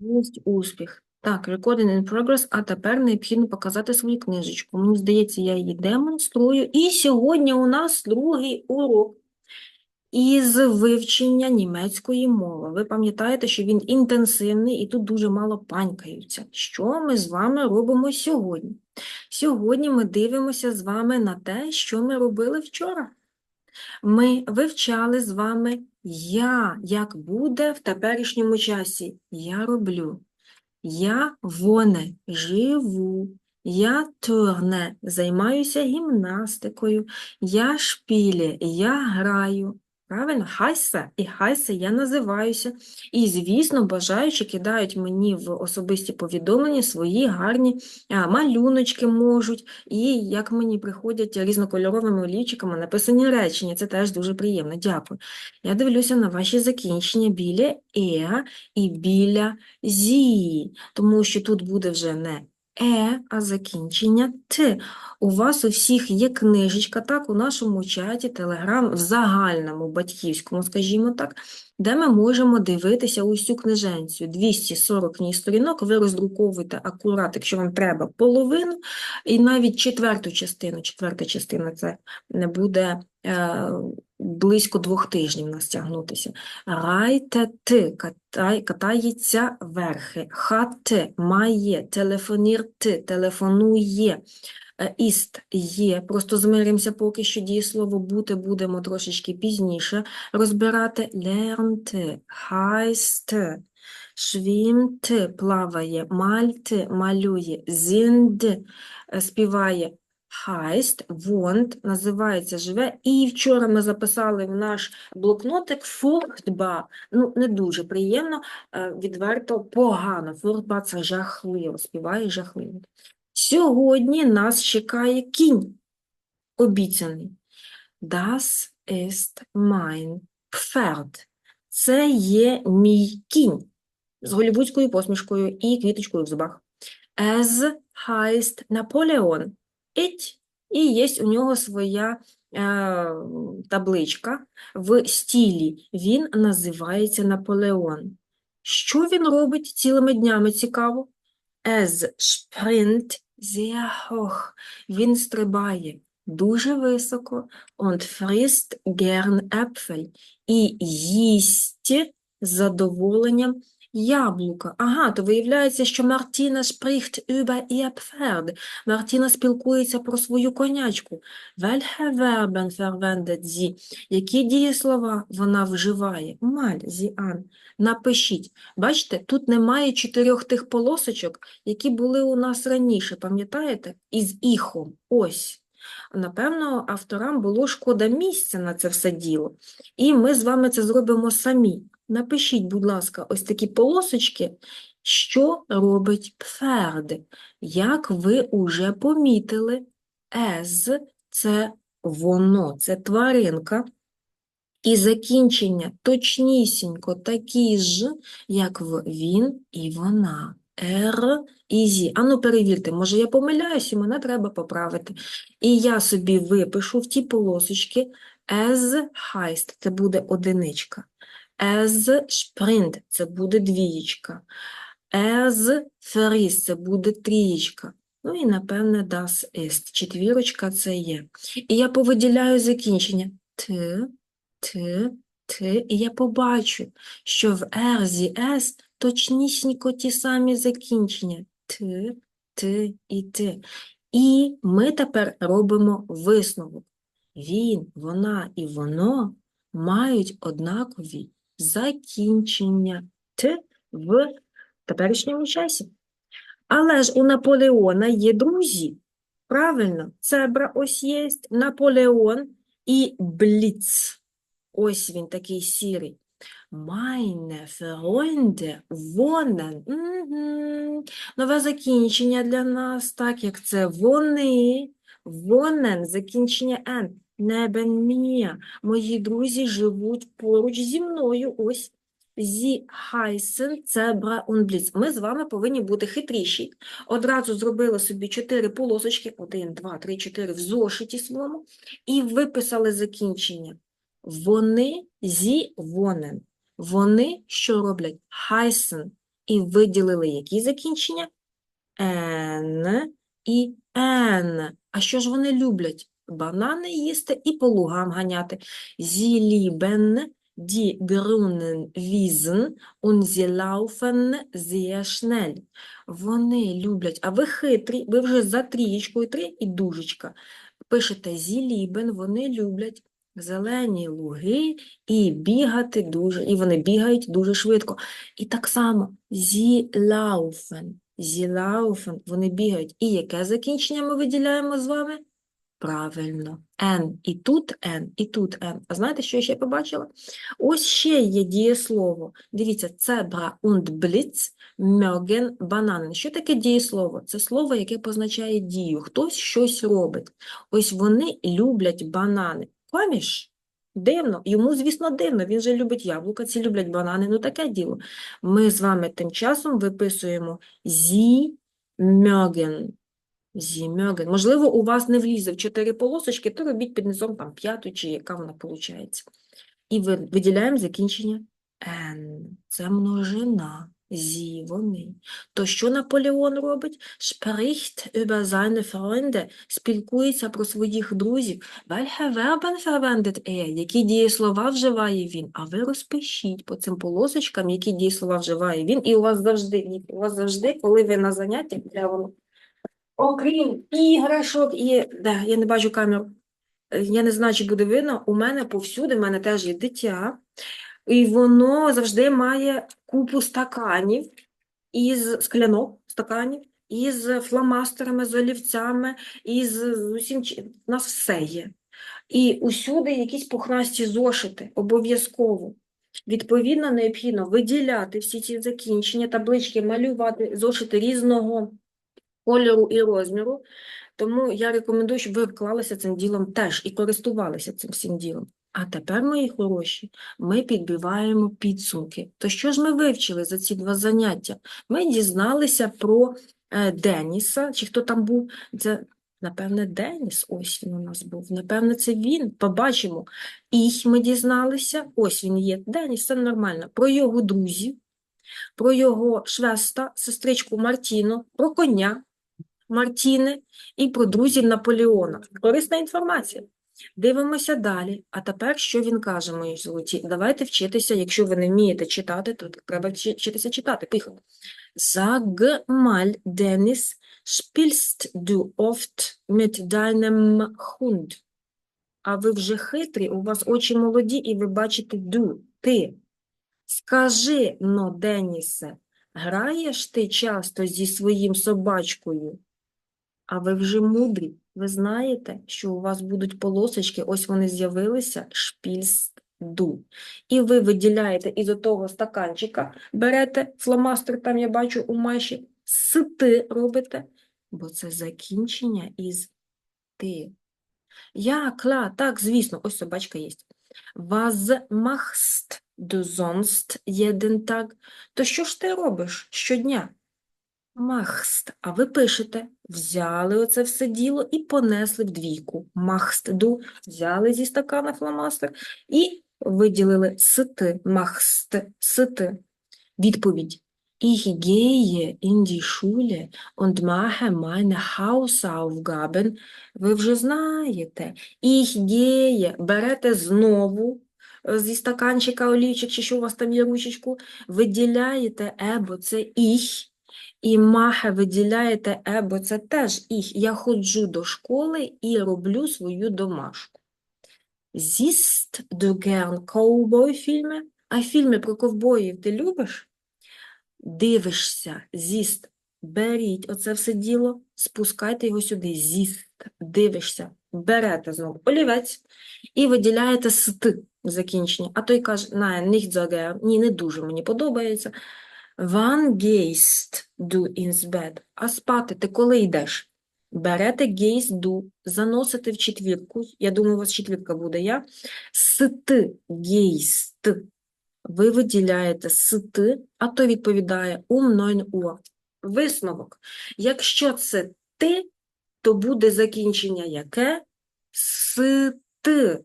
Ось успіх. Так, recording in progress, а тепер необхідно показати свою книжечку. Мені здається, я її демонструю. І сьогодні у нас другий урок із вивчення німецької мови. Ви пам'ятаєте, що він інтенсивний і тут дуже мало панькаються. Що ми з вами робимо сьогодні? Сьогодні ми дивимося з вами на те, що ми робили вчора. Ми вивчали з вами я, як буде в теперішньому часі. Я роблю. Я воне живу. Я турне, займаюся гімнастикою. Я шпілі, я граю. Правильно? Хайсе і хайсе я називаюся. І, звісно, бажаючі кидають мені в особисті повідомлення свої гарні малюночки можуть. І як мені приходять різнокольоровими олівчиками написані речення. Це теж дуже приємно. Дякую. Я дивлюся на ваші закінчення біля е і біля зі, тому що тут буде вже не е, а закінчення т. У вас у всіх є книжечка, так, у нашому чаті, телеграм, в загальному батьківському, скажімо так, де ми можемо дивитися цю книженцю. 240 в ній сторінок, ви роздруковуєте акурат, якщо вам треба, половину, і навіть четверту частину, четверта частина це не буде е, близько двох тижнів нас. Райте ти, катається верхи, хати, має, телефонір ти, телефонує. Е, Іст є, просто змиримося поки що дієслово бути будемо трошечки пізніше розбирати. Лернти, хайсте, швімти, плаває, мальти, малює, зінд, е, співає, хайст, вонд, називається живе. І вчора ми записали в наш блокнотик фуртба. Ну, не дуже приємно, е, відверто погано. Фуртба – це жахливо, співає жахливо. Сьогодні нас чекає кінь обіцяний. Das ist mein Pferd. Це є мій кінь з голівудською посмішкою і квіточкою в зубах. Es heißt Napoleon. Іть. І є у нього своя е, табличка в стілі. Він називається Наполеон. Що він робить цілими днями? Цікаво. Es springt sehr hoch. Він стрибає дуже високо und frisst gern Äpfel. І їсть задоволенням яблука. Ага, то виявляється, що Мартіна spricht über ihr Pferd. Мартіна спілкується про свою конячку. Welche Verben verwendet sie? Які дієслова вона вживає? Маль, sie an. Напишіть. Бачите, тут немає чотирьох тих полосочок, які були у нас раніше, пам'ятаєте? Із іхом. Ось. Напевно, авторам було шкода місця на це все діло. І ми з вами це зробимо самі. Напишіть, будь ласка, ось такі полосочки, що робить пферди. Як ви уже помітили, ез – це воно, це тваринка. І закінчення точнісінько такі ж, як в він і вона. Р і зі. Ану, перевірте, може я помиляюсь, і мене треба поправити. І я собі випишу в ті полосочки as heißt, це буде одиничка. As sprint, це буде двієчка. As frisst, це буде трієчка. Ну і, напевне, das ist. Четвірочка це є. І я повиділяю закінчення. Т, Т, Т, і я побачу, що в R зі S точнісінько ті самі закінчення. Т, Т і Т. І ми тепер робимо висновок. Він, вона і воно мають однакові закінчення Т в теперішньому часі. Але ж у Наполеона є друзі. Правильно, цебра ось є, Наполеон і Бліц. Ось він такий сірий. Freunde wohnen. Мгм. Нове закінчення для нас, так як це вони. Wohnen, закінчення N. Mir. Мої друзі живуть поруч зі мною. Ось. Heißen Zebra und Blitz. Ми з вами повинні бути хитріші. Одразу зробили собі чотири полосочки, один, два, три, чотири в зошиті своєму, і виписали закінчення. Вони зі вонен. Вони що роблять? Heißen. і виділили які закінчення? Н і Н. А що ж вони люблять? Банани їсти і по лугам ганяти. Sie lieben die grünen Wiesen und. Вони люблять, а ви хитрі, ви вже за трієчкою три і дужечка. Пишете lieben, вони люблять зелені луги і бігати дуже, і вони бігають дуже швидко. І так само Sie laufen, вони бігають. І яке закінчення ми виділяємо з вами? Правильно, N. І тут N, і тут N. А знаєте, що я ще побачила? Ось ще є дієслово. Дивіться, цебра und Blitz mögen Bananen. Що таке дієслово? Це слово, яке позначає дію. Хтось щось робить. Ось вони люблять банани. Поміж? Дивно. Йому, звісно, дивно. Він же любить яблука, ці люблять банани. Ну таке діло. Ми з вами тим часом виписуємо Sie mögen. Зімьоген. Можливо, у вас не влізе в чотири полосочки, то робіть під низом там п'яту, чи яка вона виходить. І виділяємо закінчення N. Це множина. Зі, вони. То що Наполеон робить? Spricht über seine Freunde, спілкується про своїх друзів. Welche Verben verwendet er? Які дієслова вживає він? А ви розпишіть по цим полосочкам, які дієслова вживає він, і у вас завжди, у вас завжди, коли ви на заняттях, де воно Окрім іграшок і. Де, я не бачу камеру. Е, Я не знаю, чи буде видно. У мене повсюди, в мене теж є дитя, і воно завжди має купу стаканів із склянок стаканів, із фломастерами, з олівцями, із усім. У нас все є. І усюди якісь пухнасті зошити, обов'язково. Відповідно, необхідно виділяти всі ці закінчення, таблички, малювати зошити різного кольору і розміру. Тому я рекомендую, щоб ви вклалися цим ділом теж і користувалися цим всім ділом. А тепер, мої хороші, ми підбиваємо підсумки. То що ж ми вивчили за ці два заняття? Ми дізналися про е, Деніса, чи хто там був, це, напевне, Деніс, ось він у нас був, напевне, це він, побачимо. Їх ми дізналися, ось він є, Деніс, це нормально, про його друзів, про його швеста, сестричку Мартіну, про коня, Мартіни і про друзів Наполеона. Корисна інформація. Дивимося далі. А тепер, що він каже, мої золоті? Давайте вчитися, якщо ви не вмієте читати, то треба вчитися читати. Sag mal, Dennis, spielst du oft mit deinem Hund? А ви вже хитрі, у вас очі молоді, і ви бачите ду, ти. Скажи, но, Денісе, граєш ти часто зі своїм собачкою? А ви вже мудрі. Ви знаєте, що у вас будуть полосочки, ось вони з'явилися, шпільстду. І ви виділяєте із того стаканчика, берете фломастер, там я бачу у Маші, сити робите, бо це закінчення із ти. Я, кла, так, звісно, ось собачка є. Machst du sonst jeden Tag? То що ж ти робиш щодня? Махст. А ви пишете, взяли оце все діло і понесли в двійку. Махстду, взяли зі стакана фломастер і виділили сити, махст, сити. Відповідь. Ich gehe in die Schule. Ви вже знаєте. Ich gehe, берете знову е, зі стаканчика олівчик, чи що у вас там є ручечку, виділяєте ебо, це ich, і махе виділяєте ебо, це теж ich. Я ходжу до школи і роблю свою домашку. Siehst du gern ковбой-фільми? А фільми про ковбоїв ти любиш? Дивишся, зіст, беріть оце все діло, спускайте його сюди, зіст, дивишся, берете знову олівець і виділяєте ст закінчення. А той каже, so ні, не дуже мені подобається. Wann gehst du ins? А спати ти коли йдеш? Берете gehst du, заносите в четвірку, я думаю, у вас четвірка буде, я, ст, gehst, ви виділяєте сити, а то відповідає um 9 Uhr. Висновок. Якщо це ти, то буде закінчення яке? Сити.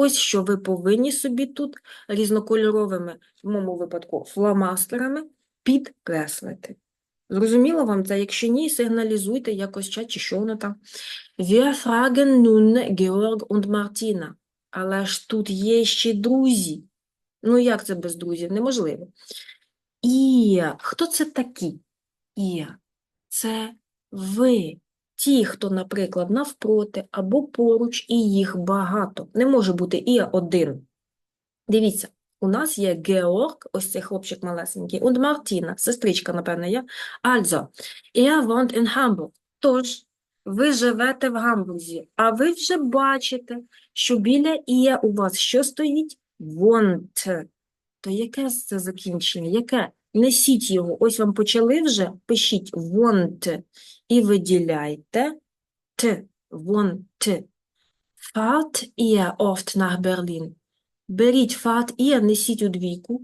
Ось що ви повинні собі тут різнокольоровими, в моєму випадку, фломастерами підкреслити. Зрозуміло вам це? Якщо ні, сигналізуйте якось чат чи що воно там. Wir fragen nun Georg und Martina. Але ж тут є ще друзі. Ну, як це без друзів? Неможливо. І хто це такі? І це ви. Ті, хто, наприклад, навпроти або поруч, і їх багато. Не може бути і один. Дивіться, у нас є Георг, ось цей хлопчик малесенький, und Мартіна, сестричка, напевно, є. Also, er wohnt in Hamburg. Тож, ви живете в Гамбурзі, а ви вже бачите, що біля «і» у вас що стоїть? Wohnt. То яке це закінчення? Яке? Несіть його. Ось вам почали вже, пишіть wohnt і виділяйте т, wohnt. Fahrt ihr oft nach Berlin? Беріть фат і несіть у двійку,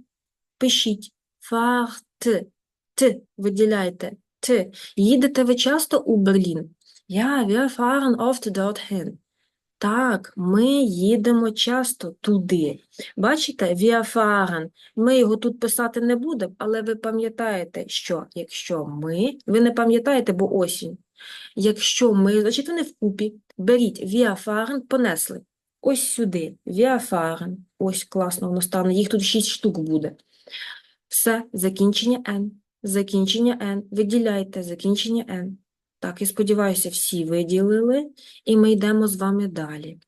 пишіть фарт, т, виділяйте т. Їдете ви часто у Берлін? Ja, wir fahren oft dorthin. Так, ми їдемо часто туди. Бачите, fahren. Ми його тут писати не будемо, але ви пам'ятаєте, що якщо ми, ви не пам'ятаєте, бо осінь. Якщо ми, значить вони вкупі. Беріть fahren, понесли. Ось сюди. Wir. Ось класно воно стане. Їх тут 6 штук буде. Все, закінчення N. Закінчення N. Виділяйте закінчення N. Так, і сподіваюся, всі виділили. І ми йдемо з вами далі.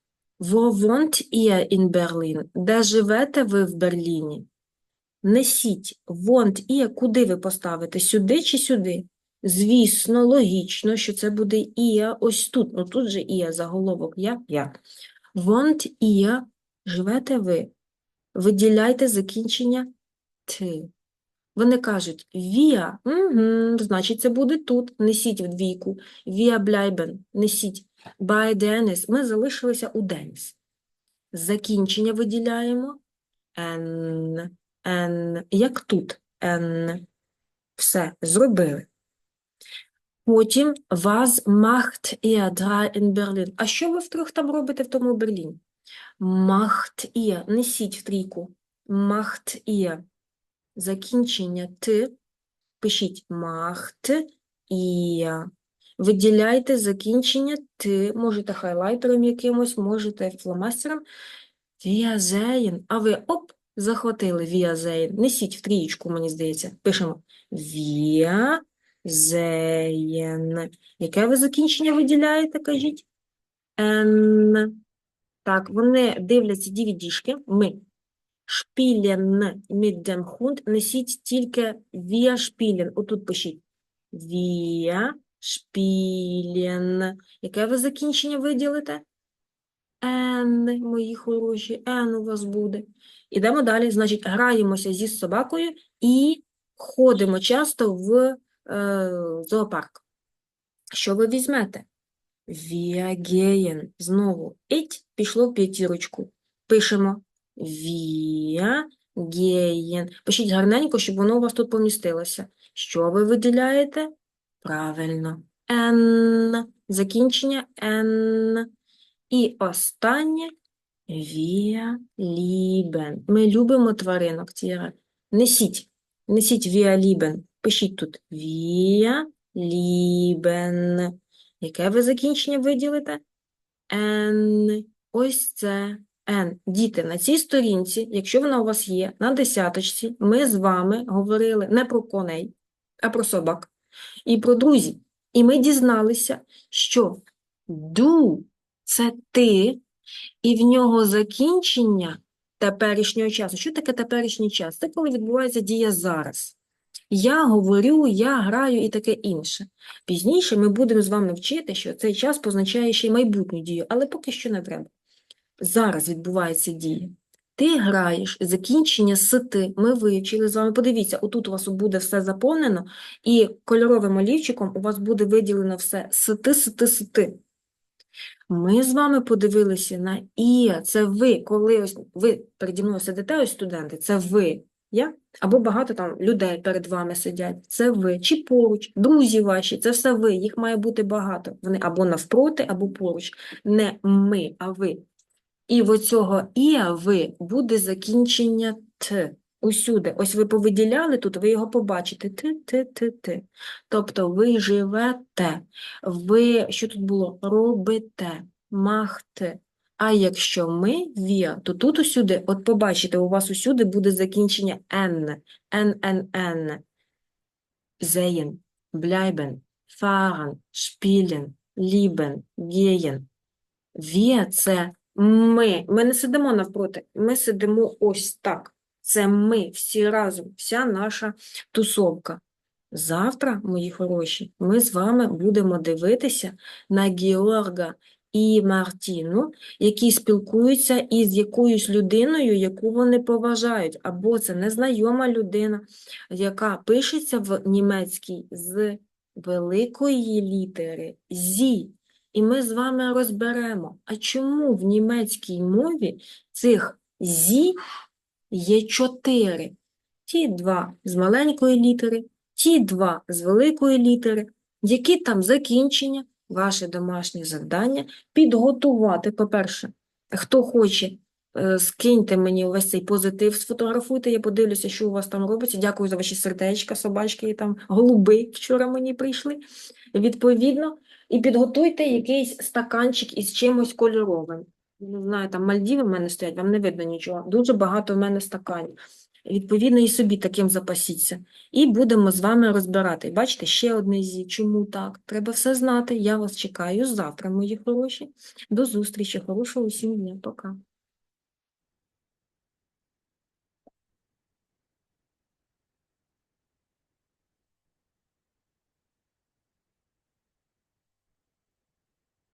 Wo wohnt ihr in Berlin? Де живете ви в Берліні? Несіть wohnt ihr, куди ви поставите? Сюди чи сюди? Звісно, логічно, що це буде ihr ось тут. Ну тут же ihr, заголовок я, я. Wohnt ihr, живете ви. Виділяйте закінчення «ти». Вони кажуть «wir», угу, значить це буде тут, несіть в двійку. «Wir bleiben», несіть. «Bei Dennis», ми залишилися у Деніс. Закінчення виділяємо «n», «n», як тут «n». Все, зробили. Потім «Was macht ihr drei in Berlin?» А що ви втрьох там робите в тому Берліні? Macht ihr, несіть в трійку. Macht ihr. Закінчення «т», пишіть macht ihr. Виділяйте закінчення «т», можете хайлайтером якимось, можете фломастером. Wir. А ви, оп, захватили wir. Несіть в трієчку, мені здається. Пишемо wir. Яке ви закінчення виділяєте, кажіть? N. Так, вони дивляться DVD-шки. Ми spielen mit dem Hund. Несіть тільки wir spielen. Отут пишіть. Wir spielen. Яке ви закінчення виділите? N, мої хороші, N у вас буде. Ідемо далі. Значить, граємося зі собакою і ходимо часто в е, зоопарк. Що ви візьмете? Gehen. Знову ить пішло в п'ятірочку. Пишемо Wir gehen. Пишіть гарненько, щоб воно у вас тут помістилося. Що ви виділяєте? Правильно. N. Закінчення N. І останнє Wir lieben. Ми любимо тваринок, Тіра. Несіть. Несіть wir lieben. Пишіть тут Wir lieben. Яке ви закінчення виділите? N. Ось це N. Діти, на цій сторінці, якщо вона у вас є, на десяточці, ми з вами говорили не про коней, а про собак і про друзів. І ми дізналися, що do – це ти, і в нього закінчення теперішнього часу. Що таке теперішній час? Це коли відбувається дія зараз. Я говорю, я граю і таке інше. Пізніше ми будемо з вами вчити, що цей час позначає ще й майбутню дію, але поки що не треба. Зараз відбувається дія. Ти граєш, закінчення сити. Ми вивчили з вами. Подивіться, отут у вас буде все заповнено, і кольоровим олівчиком у вас буде виділено все сити, сити, сити. Ми з вами подивилися на і. Це ви, коли ось ви переді мною сидите, ось студенти, це ви. Я? Або багато там людей перед вами сидять. Це ви. Чи поруч, друзі ваші, це все ви. Їх має бути багато. Вони або навпроти, або поруч. Не ми, а ви. І в оцього і ви буде закінчення т. Усюди. Ось ви повиділяли тут, ви його побачите. Ти, ти, ти, ти. Тобто ви живете, ви, що тут було? Робите, махте. А якщо ми віа, то тут усюди, от побачите, у вас усюди буде закінчення «н», «н-н-н». Sehen, bleiben, fahren, spielen, lieben, gehen. Wir – це ми. Ми не сидимо навпроти, ми сидимо ось так. Це ми всі разом, вся наша тусовка. Завтра, мої хороші, ми з вами будемо дивитися на Георга і Мартіну, які спілкуються із якоюсь людиною, яку вони поважають, або це незнайома людина, яка пишеться в німецькій з великої літери «зі». І ми з вами розберемо, а чому в німецькій мові цих «зі» є чотири. Ті два з маленької літери, ті два з великої літери. Які там закінчення? Ваше домашнє завдання підготувати. По-перше, хто хоче, скиньте мені увесь цей позитив, сфотографуйте, я подивлюся, що у вас там робиться. Дякую за ваші сердечка, собачки там голуби вчора мені прийшли. Відповідно, і підготуйте якийсь стаканчик із чимось кольоровим. Не знаю, там Мальдіви в мене стоять, вам не видно нічого. Дуже багато в мене стаканів. Відповідно, і собі таким запасіться. І будемо з вами розбирати. Бачите, ще одне зі. Чому так? Треба все знати. Я вас чекаю завтра, мої хороші. До зустрічі. Хорошого усім дня. Пока.